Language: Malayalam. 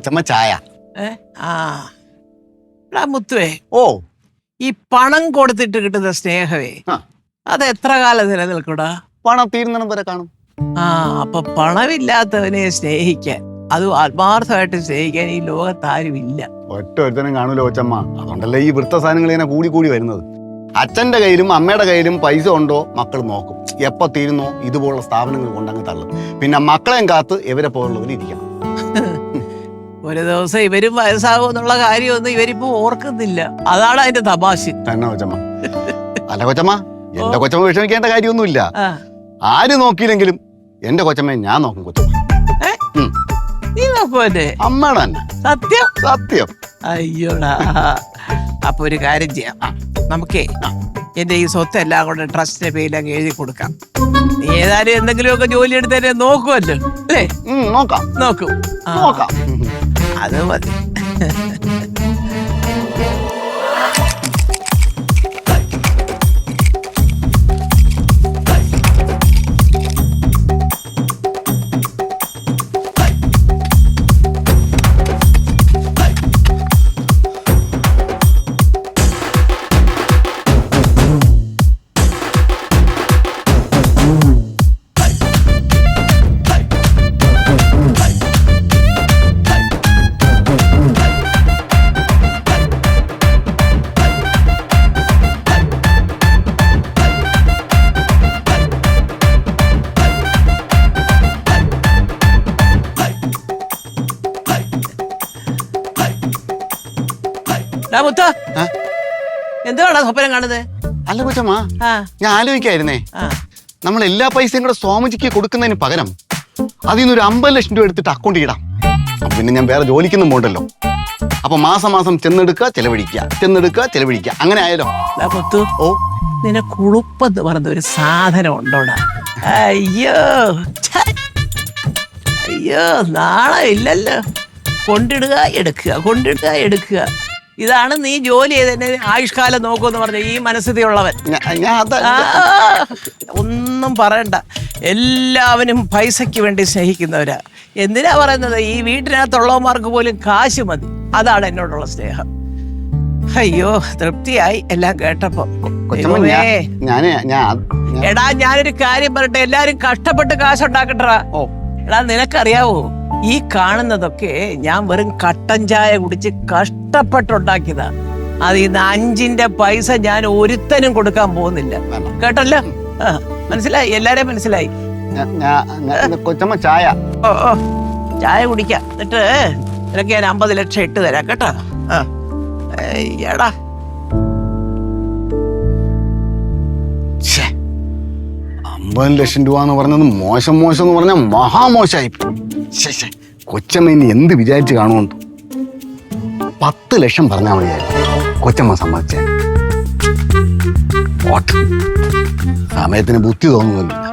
കൊച്ചമ്മ ചായ. ഏ? ആ. എടാ മുത്തുവേ ഓ. ഈ പണം കൊടുത്തിട്ട് കിട്ടുന്ന സ്നേഹമേ ആ. അത് എത്ര കാലം നിലനിൽക്കൂടാ? പണം തീരുന്നിടം വരെ കാണും. ആ അപ്പൊ പണമില്ലാത്തവനെ സ്നേഹിക്കാൻ അതും ആത്മാർത്ഥമായിട്ട് സ്നേഹിക്കാൻ ഈ ലോകത്ത് ആരുമില്ല ഒറ്റ ഒരുത്തനും കാണൂല കൊച്ചമ്മ. അതുകൊണ്ടല്ലേ ഈ വൃത്ത സാധനങ്ങൾ ഇങ്ങനെ കൂടി കൂടി വരുന്നത്. അച്ഛന്റെ കയ്യിലും അമ്മയുടെ കയ്യിലും പൈസ ഉണ്ടോ മക്കൾ നോക്കും. എപ്പോ തീരുന്നോ ഇതുപോലുള്ള സ്ഥാപനങ്ങൾ കൊണ്ടങ്ങ് തള്ളും. പിന്നെ മക്കളെയും കാത്ത് ഇവരെ പോലുള്ളവർ ഇരിക്കണം ഒരു ദിവസം ഇവരും വയസ്സാകും എന്നുള്ള കാര്യമൊന്നും ഇവരിപ്പോ ഓർക്കുന്നില്ല. അതാണ് അതിന്റെ തമാശ. തന്നെ കൊച്ചമ്മ. അല്ല കൊച്ചമ്മ എന്റെ കൊച്ചമ്മ വിഷമിക്കേണ്ട കാര്യമൊന്നുമില്ല. ആര് നോക്കിയില്ലെങ്കിലും എന്റെ കൊച്ചമ്മയെ ഞാൻ നോക്കും കൊച്ചമ്മ. ഏ? ഉം. നീ നോക്കുമല്ലേ അമ്മയുടെ തന്നെ. സത്യം? സത്യം. അയ്യോടാ. അപ്പൊ ഒരു കാര്യം ചെയ്യാം. നമുക്കേ എന്റെ ഈ സ്വത്ത് എല്ലാം കൂടെ ട്രസ്റ്റിന്റെ പേരിൽ അങ്ങ് എഴുതി കൊടുക്കാം. ഏതായാലും എന്തെങ്കിലുമൊക്കെ ജോലി എടുത്തന്നെ നോക്കുമല്ലോ അല്ലേ? ഉം, നോക്കാം. നോക്കും. ആ, നോക്കാം അത് മതി മുത്ത. ആ? എന്തുവാടാ സ്വപ്നം കാണുന്നത്? അല്ല കൊച്ചമ്മ ഞാൻ ആലോചിക്കായിരുന്നേ. നമ്മൾ എല്ലാ പൈസയും കൂടെ സ്വാമിജിക്ക് കൊടുക്കുന്നതിന് പകരം അതിൽ നിന്ന് ഒരു അമ്പത് ലക്ഷം രൂപ എടുത്തിട്ട് അക്കൗണ്ട് ഇടാം. അപ്പൊ പിന്നെ ഞാൻ വേറെ ജോലിക്കൊന്നും പോണ്ടല്ലോ അപ്പൊ മാസം മാസം ചെന്നെടുക്കുക ചെലവഴിക്കുക. ചെന്നെടുക്കുക ചെലവഴിക്കുക. അങ്ങനെ ആയാലോ മുത്തു ഓ. നിനക്ക് ഉളുപ്പെന്ന് പറഞ്ഞ ഒരു സാധനം ഉണ്ടോടാ. അയ്യോ അയ്യോ നാളെ ഇല്ലല്ലോ. കൊണ്ടിടുക എടുക്കുക കൊണ്ടിടുക എടുക്കുക. ഇതാണ് നീ ജോലി ചെയ്തതിന്റെ ആയുഷ്കാലം നോക്കുമെന്ന് പറഞ്ഞ ഈ മനസ്ഥിതിയുള്ളവൻ. ഞാൻ ഒന്നും പറയണ്ട. എല്ലാവരും പൈസയ്ക്ക് വേണ്ടി സ്നേഹിക്കുന്നവരാ. എന്തിനാ പറയുന്നത്? ഈ വീട്ടിനകത്തുള്ളവന്മാർക്ക് പോലും കാശ് മതി. അതാണ് എന്നോടുള്ള സ്നേഹം. അയ്യോ തൃപ്തിയായി എല്ലാം കേട്ടപ്പോ. എടാ ഞാനൊരു കാര്യം പറയട്ടെ. എല്ലാരും കഷ്ടപ്പെട്ട് കാശുണ്ടാക്കട്ടാ ഓ. എടാ നിനക്കറിയാവോ? ഈ കാണുന്നതൊക്കെ ഞാൻ വെറും കട്ടൻ ചായ കുടിച്ച് കഷ്ടപ്പെട്ടുണ്ടാക്കിയതാ. അത് ഇന്ന് അഞ്ചിന്റെ പൈസ ഞാൻ ഒരുത്തനും കൊടുക്കാൻ പോകുന്നില്ല. കേട്ടല്ലോ? മനസ്സിലായി? എല്ലാരെയും മനസ്സിലായി? കൊച്ചമ്മ ചായ. ഓ ഓ ചായ കുടിക്കാം. എന്നിട്ട് നിനക്ക് ഞാൻ അമ്പത് ലക്ഷം ഇട്ട് തരാം കേട്ടോ? എടാ. അമ്പത് ലക്ഷം രൂപ എന്ന് പറഞ്ഞത് മോശം മോശം എന്ന് പറഞ്ഞാൽ ശ്ശേ. കൊച്ചമ്മ ഇനി എന്ത് വിചാരിച്ച് കാണുമെന്ന് പത്ത് ലക്ഷം പറഞ്ഞാൽ മതിയായിരുന്നു. കൊച്ചമ്മ സമ്മതിച്ചേ. സമയത്തിന് ബുദ്ധി തോന്നുന്നില്ല.